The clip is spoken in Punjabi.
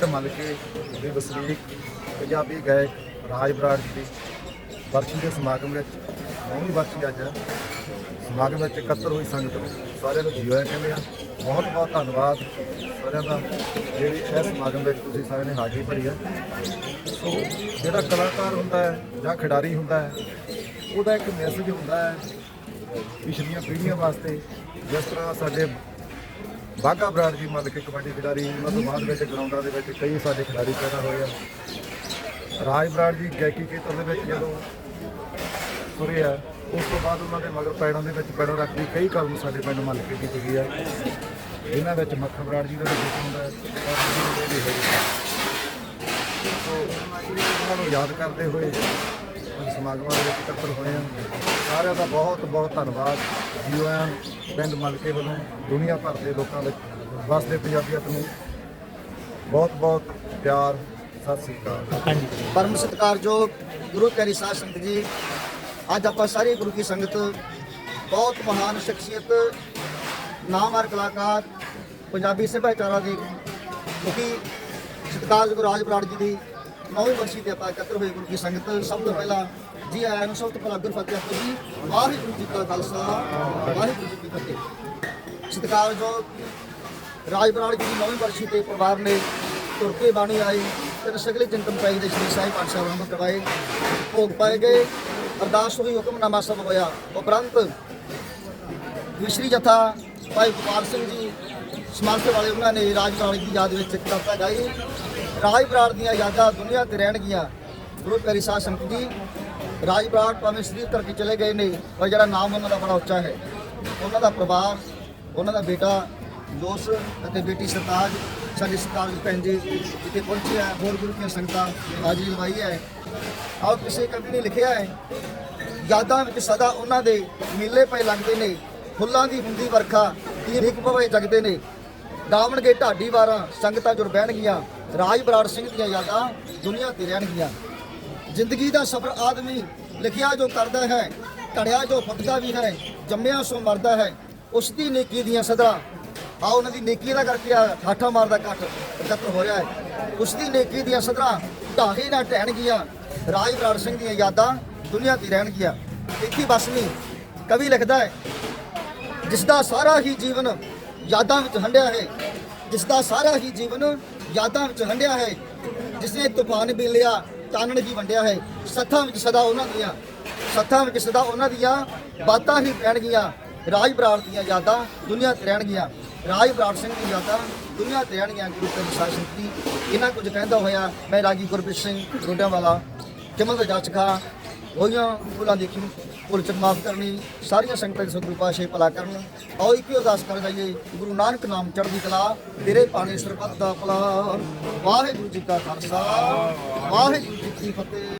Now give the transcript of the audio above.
ਪਿੰਡ ਮਲਕੇ ਦੇ ਵਸਨੀਕ ਪੰਜਾਬੀ ਗਾਇਕ ਰਾਜ ਬਰਾੜ ਜੀ ਦੀ ਵਰਸੀ ਦੇ ਸਮਾਗਮ ਵਿੱਚ ਨੌਵੀਂ ਵਰਸੀ ਅੱਜ ਸਮਾਗਮ ਵਿੱਚ ਇਕੱਤਰ ਹੋਈ ਸੰਗਤ ਨੂੰ ਸਾਰਿਆਂ ਨੂੰ ਜੀਓ ਕਹਿੰਦੇ ਆ। ਬਹੁਤ ਬਹੁਤ ਧੰਨਵਾਦ ਸਾਰਿਆਂ ਦਾ, ਜਿਹੜੀ ਇਸ ਸਮਾਗਮ ਵਿੱਚ ਤੁਸੀਂ ਸਾਰਿਆਂ ਨੇ ਹਾਜ਼ਰੀ ਭਰੀ ਹੈ। ਸੋ ਜਿਹੜਾ ਕਲਾਕਾਰ ਹੁੰਦਾ ਹੈ ਜਾਂ ਖਿਡਾਰੀ ਹੁੰਦਾ ਹੈ, ਉਹਦਾ ਇੱਕ ਮੈਸੇਜ ਹੁੰਦਾ ਹੈ ਪਿਛਲੀਆਂ ਪੀੜ੍ਹੀਆਂ ਵਾਸਤੇ ਜਿਸ ਤਰ੍ਹਾਂ ਸਾਡੇ ਬਾਗਾ ਬਰਾੜ ਜੀ ਮੰਨ ਕੇ ਕਬੱਡੀ ਖਿਡਾਰੀ ਉਹਨਾਂ ਤੋਂ ਬਾਅਦ ਵਿੱਚ ਗਰਾਊਂਡਾਂ ਦੇ ਵਿੱਚ ਕਈ ਸਾਡੇ ਖਿਡਾਰੀ ਪੈਦਾ ਹੋਏ ਆ। ਰਾਜ ਬਰਾੜ ਜੀ ਗਾਇਕੀ ਖੇਤਰ ਦੇ ਵਿੱਚ ਜਦੋਂ ਤੁਰੇ ਆ, ਉਸ ਤੋਂ ਬਾਅਦ ਉਹਨਾਂ ਦੇ ਮਗਰ ਪੈੜਾਂ ਦੇ ਵਿੱਚ ਪੈੜਾਂ ਰੱਖਦੀ ਕਈ ਕਦਮ ਸਾਡੇ ਪਿੰਡ ਮੰਨ ਕੇ ਕੀਤੀ ਗਈ ਆ। ਇਹਨਾਂ ਵਿੱਚ ਮੱਖਣ ਬਰਾੜ ਜੀ ਦਾ ਵੀ ਜ਼ਿਕਰ ਹੁੰਦਾ ਹੈ, ਔਰ ਜੀ ਵੀ ਹੈਗੇ ਸੋ, ਉਹਨਾਂ ਨੂੰ ਯਾਦ ਕਰਦੇ ਹੋਏ ਅੱਜ ਸਮਾਗਮਾਂ ਦੇ ਵਿੱਚ ਇਕੱਤਰ ਹੋਏ ਆ। ਸਾਰਿਆਂ ਦਾ ਬਹੁਤ ਬਹੁਤ ਧੰਨਵਾਦ। ਜੀਓ ਐਨ ਪਿੰਡ ਮਲਕੇ ਵੱਲੋਂ ਦੁਨੀਆ ਭਰ ਦੇ ਲੋਕਾਂ ਵਿੱਚ ਵਸਦੇ ਪੰਜਾਬੀਅਤ ਨੂੰ ਬਹੁਤ ਬਹੁਤ ਪਿਆਰ ਸਤਿ ਸ੍ਰੀ ਅਕਾਲ। ਪਰਮ ਸਤਿਕਾਰਯੋਗ ਗੁਰੂ ਪਿਆਰੀ ਸਾਧ ਸੰਗਤ ਜੀ ਅੱਜ ਆਪਾਂ ਸਾਰੇ ਗੁਰੂ ਕੀ ਸੰਗਤ ਬਹੁਤ ਮਹਾਨ ਸ਼ਖਸੀਅਤ ਨਾਮਵਰ ਕਲਾਕਾਰ ਪੰਜਾਬੀ ਸੱਭਿਆਚਾਰਾਂ ਦੀ ਕਿਉਂਕਿ ਸਤਿਕਾਰਯੋਗ ਰਾਜ ਬਰਾੜ ਜੀ ਦੀ ਨੌਵੀਂ ਵਰਸੀ ਤੇ ਆਪਾਂ ਇਕੱਤਰ ਹੋਏ ਗੁਰੂ ਕੀ ਸੰਗਤ ਸਭ ਤੋਂ ਪਹਿਲਾਂ ਜੀ ਆਇਆਂ ਨੂੰ ਸਭ ਤੋਂ ਪਹਿਲਾਂ ਗੁਰ ਫਤਿਹ ਆਖੋ ਜੀ, ਵਾਹਿਗੁਰੂ ਜੀ ਕਾ ਖਾਲਸਾ, ਵਾਹਿਗੁਰੂ ਜੀ ਕੀ ਫਤਿਹ। ਸਤਿਕਾਰਯੋਗ ਰਾਜ ਬਰਾੜ ਜੀ ਦੀ ਨੌਵੀਂ ਵਰਸੀ ਤੇ ਪਰਿਵਾਰ ਨੇ ਤੁਰ ਕੇ ਬਾਣੀ ਆਈ ਤੇ ਸਗਲੇ ਜੰਤਮ ਪਾਈ ਦੇ ਸ਼੍ਰੀ ਸਾਹਿਬ ਪਾਤਸ਼ਾਹ ਸਾਹਿਬ ਕਰਵਾਏ। ਭੋਗ ਪਾਏ ਗਏ, ਅਰਦਾਸ ਹੋਈ ਹੁਕਮਨਾਮਾ ਸਭ ਹੋਇਆ। ਉਪਰੰਤ ਵਿਸ਼ਰੀ ਜਥਾ ਭਾਈ ਗੋਪਾਲ ਸਿੰਘ ਜੀ, ਸਮਰਥ ਵਾਲੇ ਉਹਨਾਂ ਨੇ ਰਾਜ ਬਰਾੜ ਦੀ ਯਾਦ ਵਿੱਚ ਕਵਿਤਾ ਗਾਈ। ਰਾਜ ਬਰਾੜ ਦੀਆਂ ਯਾਦਾਂ ਦੁਨੀਆ ਤੇ ਰਹਿਣਗੀਆਂ। ਗੁਰੂ ਪਿਆਰੀ ਸਾਹਿਬ ਸੰਗਤ ਜੀ ਰਾਜ ਬਰਾੜ ਭਾਵੇਂ ਸਰੀਰ ਧਰਤੀ ਚਲੇ ਗਏ ਨੇ, ਪਰ ਜਿਹੜਾ ਨਾਮ ਉਹਨਾਂ ਦਾ ਬੜਾ ਉੱਚਾ ਹੈ। ਉਹਨਾਂ ਦਾ ਪਰਿਵਾਰ, ਉਹਨਾਂ ਦਾ ਬੇਟਾ ਦੋਸ ਅਤੇ ਬੇਟੀ ਸਰਤਾਜ, ਸਾਡੇ ਸਰਤਾਜ ਭੈਣ ਜੀ ਜਿੱਥੇ ਪਹੁੰਚੇ ਹੈ ਹੋਰ ਗੁਰੂ ਦੀਆਂ ਸੰਗਤਾਂ ਹਾਜ਼ਰੀ ਲਵਾਈ ਹੈ। ਆਓ ਕਿਸੇ ਕਵੀ ਨੇ ਲਿਖਿਆ ਹੈ, ਯਾਦਾਂ ਵਿੱਚ ਸਦਾ ਉਹਨਾਂ ਦੇ ਮੇਲੇ ਪਏ ਲੱਗਦੇ ਨੇ, ਫੁੱਲਾਂ ਦੀ ਹੁੰਦੀ ਵਰਖਾ ਦੀ ਰਿਕ ਪਵੇ ਜਗਦੇ ਨੇ। ਡਾਵਣਗੇ ਢਾਡੀ ਵਾਰਾਂ, ਸੰਗਤਾਂ ਜੁਰ ਬਹਿਣਗੀਆਂ ਰਾਜ ਬਰਾੜ ਸਿੰਘ ਦੀਆਂ ਯਾਦਾਂ ਦੁਨੀਆ ਤੇ ਰਹਿਣਗੀਆਂ। ਜ਼ਿੰਦਗੀ ਦਾ ਸਫ਼ਰ ਆਦਮੀ ਲਿਖਿਆ ਜੋ ਕਰਦਾ ਹੈ ਘੜਿਆ ਜੋ ਫੁੱਟਦਾ ਵੀ ਹੈ, ਜੰਮਿਆ ਸੋ ਮਰਦਾ ਹੈ ਉਸ ਦੀ ਨੇਕੀ ਦੀਆਂ ਸਦਰਾਂ ਆ ਉਹਨਾਂ ਦੀ ਨੇਕੀ ਦਾ ਕਰਕੇ ਆ, ਠਾਠਾ ਮਾਰਦਾ ਕੱਟ ਇਕੱਤਰ ਹੋ ਰਿਹਾ ਹੈ। ਉਸ ਦੀ ਨੇਕੀ ਦੀਆਂ ਸਦਰਾਂ ਢਾਹੇ ਨਾ ਢਹਿਣਗੀਆਂ ਰਾਜ ਬਰਾੜ ਸਿੰਘ ਦੀਆਂ ਯਾਦਾਂ ਦੁਨੀਆ ਤੇ ਰਹਿਣਗੀਆਂ ਇੱਕੀ ਬਸ ਨਹੀਂ, ਕਵੀ ਲਿਖਦਾ ਹੈ ਜਿਸ ਦਾ ਸਾਰਾ ਹੀ ਜੀਵਨ ਯਾਦਾਂ ਵਿੱਚ ਹੰਡਿਆ ਹੈ ਜਿਸ ਦਾ ਸਾਰਾ ਹੀ ਜੀਵਨ ਯਾਦਾਂ ਵਿੱਚ ਹੰਡਿਆ ਹੈ ਜਿਸ ਨੇ ਤੂਫਾਨ ਵੀ ਲਿਆ ਚਾਨਣ ਜੀ ਵੰਡਿਆ ਹੈ, ਸੱਥਾਂ ਵਿੱਚ ਸਦਾ ਉਹਨਾਂ ਦੀਆਂ, ਸੱਥਾਂ ਵਿੱਚ ਸਦਾ ਉਹਨਾਂ ਦੀਆਂ ਬਾਤਾਂ ਹੀ ਪੈਣਗੀਆਂ, ਰਾਜ ਬਰਾੜ ਦੀਆਂ ਯਾਦਾਂ ਦੁਨੀਆ ਤੇ ਰਹਿਣਗੀਆਂ। ਰਾਜ ਬਰਾੜ ਸਿੰਘ ਦੀ ਯਾਦਾਂ ਦੁਨੀਆ ਤੇ ਰਹਿਣਗੀਆਂ, ਗੁਰੂ ਗ੍ਰੰਥ ਸਾਹਿਬ ਸਿੰਘ ਦੀ। ਇਹਨਾਂ ਕੁਝ ਕਹਿੰਦਾ ਹੋਇਆ, ਮੈਂ ਰਾਗੀ ਗੁਰਪ੍ਰੀਤ ਸਿੰਘ ਰੋਡਿਆਂ ਵਾਲਾ ਜਮਲ ਦਾ ਜਾਚਕਾ ਹੋਈਆਂ ਭੁੱਲਾਂ ਦੀ ਖਿਮ ਮਾਫ ਕਰਨੀ, ਸਾਰੀਆਂ ਸੰਗਤਾਂ ਦੇ ਸਤਿਗੁਰੂ ਪਾਸ਼ੇ ਭਲਾ ਕਰਨ। ਆਓ ਇੱਕ ਹੀ ਅਰਦਾਸ ਕਰ ਜਾਈਏ, ਗੁਰੂ ਨਾਨਕ ਨਾਮ ਚੜ੍ਹਦੀ ਕਲਾ, ਤੇਰੇ ਪਾਣੀ ਸਰਬੱਤ ਦਾ ਭਲਾ। ਵਾਹਿਗੁਰੂ ਜੀ ਕਾ ਖਾਲਸਾ, ਵਾਹਿਗੁਰੂ ਜੀ ਕੀ ਫਤਿਹ।